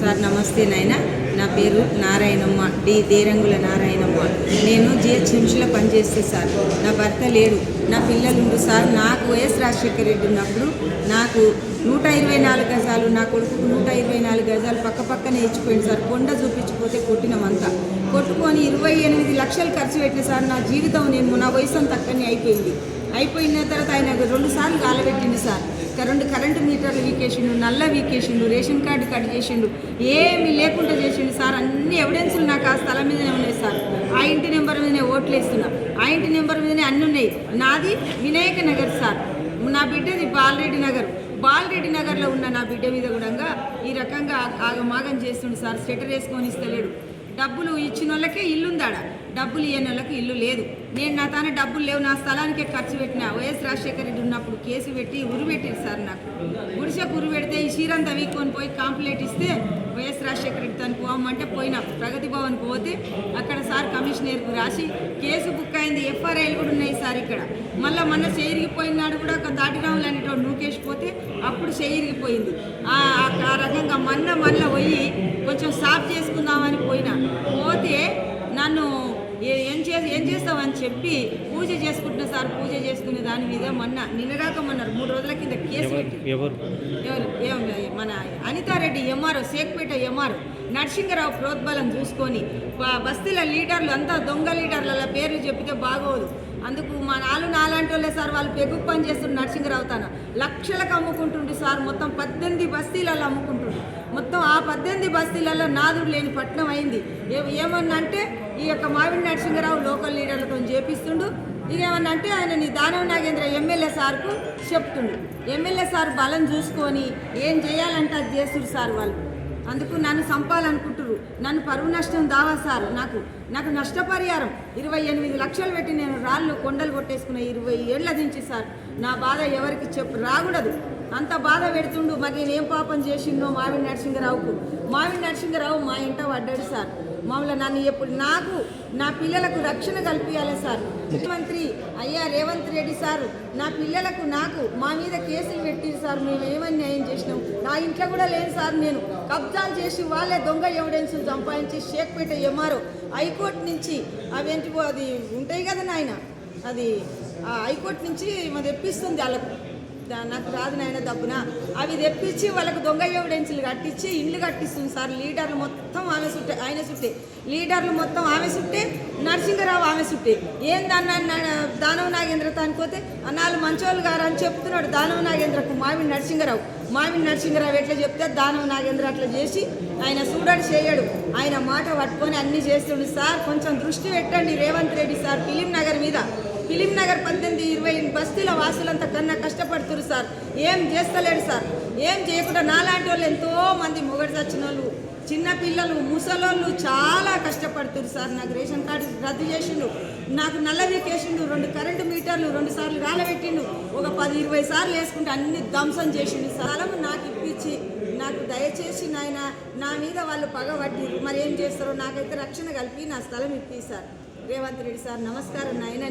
Sir నమస్తే నాయన. నా పేరు నారాయణమ్మ డి. దేరంగుల నారాయణమ్మ. నేను జిహెచ్ఎంసీలో పనిచేస్తే సార్. నా భర్త లేడు. నా పిల్లలు ఉండు సార్. నాకు వైఎస్ రాజశేఖర రెడ్డి ఉన్నప్పుడు నాకు నూట ఇరవై నాలుగు గజాలు నా కొడుకు నూట ఇరవై నాలుగు గజాలు పక్క పక్కనే ఇచ్చిపోయింది సార్. కొండ చూపించిపోతే కొట్టినమంతా కొట్టుకొని ఇరవై ఎనిమిది లక్షలు ఖర్చు పెట్టిన సార్. నా జీవితం నేను నా వయసు అంత అక్కడనే అయిపోయింది. అయిపోయిన తర్వాత ఆయన రెండు సార్లు గాలబెట్టింది సార్. రెండు కరెంటు మీటర్లు వీకేసిండు నల్ల వీకేసిండు రేషన్ కార్డు కట్ చేసిండు ఏమీ లేకుండా చేసిండు సార్. అన్ని ఎవిడెన్సులు నాకు ఆ స్థలం మీదనే ఉన్నాయి సార్. ఆ ఇంటి నెంబర్ మీదనే ఓట్లు వేస్తున్నా. ఆ ఇంటి నెంబర్ మీదనే అన్ని ఉన్నాయి. నాది వినాయక నగర్ సార్. నా బిడ్డది బాలరెడ్డి నగర్. బాలరెడ్డి నగర్లో ఉన్న నా బిడ్డ మీద కూడా ఈ రకంగా ఆగమాగం చేస్తుండు సార్. స్వెటర్ వేసుకొని ఇస్తలేడు. డబ్బులు ఇచ్చిన వాళ్ళకే ఇల్లుందాడ. డబ్బులు ఇవ్వని వాళ్ళకి ఇల్లు లేదు. నేను నా తానే డబ్బులు లేవు నా స్థలానికే ఖర్చు పెట్టిన వైఎస్ రాజశేఖర రెడ్డి ఉన్నప్పుడు కేసు పెట్టి ఉరి పెట్టింది సార్ నాకు. గుడిసెకు ఉరి పెడితే ఈ చీరంతా వీక్కొని పోయి కాంప్లైంట్ ఇస్తే వైఎస్ రాజశేఖర రెడ్డి తను పోమంటే పోయినా. ప్రగతి భవన్ పోతే అక్కడ సార్ కమిషనర్కు రాసి కేసు బుక్ అయింది ఎఫ్ఆర్ఐలు కూడా ఉన్నాయి సార్ ఇక్కడ. మళ్ళీ మన చేయిరిగిపోయినాడు కూడా ఒక దాటిరాములు అనేటోడు నూకేసిపోతే అప్పుడు చేయిరిగిపోయింది. ఆ రకంగా మన్న మళ్ళీ పోయి కొంచెం సాఫ్ చేసుకుందామని పోయినా. పోతే నన్ను ఏ- ఏం చే ఏం చేస్తావని చెప్పి పూజ చేసుకుంటున్నా సార్ పూజ చేసుకునే దాని మీద మొన్న నిన్నగాక మొన్న మూడు రోజుల కింద కేసు పెట్టి. ఎవరు? మన అనితారెడ్డి ఎంఆర్ సేక్పేట ఎంఆర్ నరసింగరావు ప్రోద్బలం చూసుకొని బస్తీల లీడర్లు అంతా దొంగ లీడర్ల పేర్లు చెప్తే బాగోదు. అందుకు మా నాలుగు నాలాంటి వాళ్ళే సార్ వాళ్ళు పెగు పని చేస్తున్న నరసింగరావు తన. లక్షలకు అమ్ముకుంటుండు సార్ మొత్తం పద్దెనిమిది బస్తీలలో అమ్ముకుంటుండు మొత్తం ఆ పద్దెనిమిది బస్తీలలో నాదుడు లేని పట్నం అయింది. ఏ- ఏమన్నా అంటే ఈ యొక్క మావిడి నరసింహరావు లోకల్ లీడర్లతో చేపిస్తుండు. ఇదేమన్నా అంటే ఆయన నీ దానవ నాగేంద్ర ఎమ్మెల్యే సార్కు చెప్తుండు. ఎమ్మెల్యే సార్ బలం చూసుకొని ఏం చేయాలంటే అది చేస్తుడు సార్ వాళ్ళు. అందుకు నన్ను చంపాలనుకుంటురు నన్ను పరువు నష్టం దావా సార్. నాకు నాకు నష్టపరిహారం. ఇరవై ఎనిమిది లక్షలు పెట్టి నేను రాళ్ళు కొండలు కొట్టేసుకున్న ఇరవై ఏళ్ళ నుంచి సార్ నా బాధ ఎవరికి చెప్పు రాకూడదు. అంత బాధ పెడుతుండు మరి నేను ఏం పాపం చేసిండో మావిడి నరసింహరావుకు మావిడి నరసింహరావు మా ఇంట పడ్డాడు సార్. మామూలు నన్ను ఎప్పుడు నాకు నా పిల్లలకు రక్షణ కల్పించాలి సార్. ముఖ్యమంత్రి అయ్యా రేవంత్ రెడ్డి సార్ నా పిల్లలకు నాకు మా మీద కేసులు పెట్టిరు సార్. మేము ఏమని న్యాయం చేసినాం? నా ఇంట్లో కూడా లేదు సార్ నేను. కబ్జాలు చేసి వాళ్ళే దొంగ ఎవిడెన్స్ సంపాదించి షేక్పేట ఎంఆర్ఓ. హైకోర్టు నుంచి అవేంటివో అది ఉంటాయి కదా నాయన? అది ఆ హైకోర్టు నుంచి మరి తెప్పిస్తుంది వాళ్ళకు. నాకు రాదు నాయన దప్పున అవి తెప్పించి వాళ్ళకు దొంగ ఎవిడెన్స్లు కట్టించి ఇండ్లు కట్టిస్తుంది సార్. లీడర్లు మొత్తం ఆమె చుట్టే ఆయన చుట్టే. లీడర్లు మొత్తం ఆమె చుట్టే నరసింహరావు ఆమె చుట్టే. ఏందన్న దానవ నాగేంద్ర తానిపోతే నాలుగు మంచోళ్ళు గారు అని చెప్తున్నాడు దానవ నాగేంద్రకు మామిడి నరసింహరావు. మామిడి నరసింహరావు ఎట్లా చెప్తే దానవ నాగేంద్ర అట్లా చేసి ఆయన చూడడు చేయడు. ఆయన మాట పట్టుకొని అన్ని చేస్తుండు. సార్ కొంచెం దృష్టి పెట్టండి రేవంత్ రెడ్డి సార్ ఫిలిం నగర్ మీద. ఫిలిం నగర్ పద్దెనిమిది ఇరవై బస్తీల వాసులంతా కన్నా కష్టపడుతున్నారు సార్. ఏం చేస్తలేడు సార్. ఏం చేయకుండా నాలాంటి వాళ్ళు ఎంతో మంది మొగడు చచ్చిన వాళ్ళు చిన్న పిల్లలు ముసలోళ్ళు చాలా కష్టపడుతున్నారు సార్. నాకు రేషన్ కార్డు రద్దు చేసిండు. నాకు నల్ల వీకేసిండు రెండు కరెంటు మీటర్లు రెండు సార్లు రాలబెట్టిండు. ఒక పది ఇరవై సార్లు వేసుకుంటే అన్ని ధ్వంసం చేసిండు. స్థలం నాకు ఇప్పించి నాకు దయచేసి నాయన నా మీద వాళ్ళు పగబట్టి మరి ఏం చేస్తారో నాకైతే రక్షణ కలిపి నా స్థలం ఇప్పి సార్. రేవంత్ రెడ్డి సార్ నమస్కారం నాయన.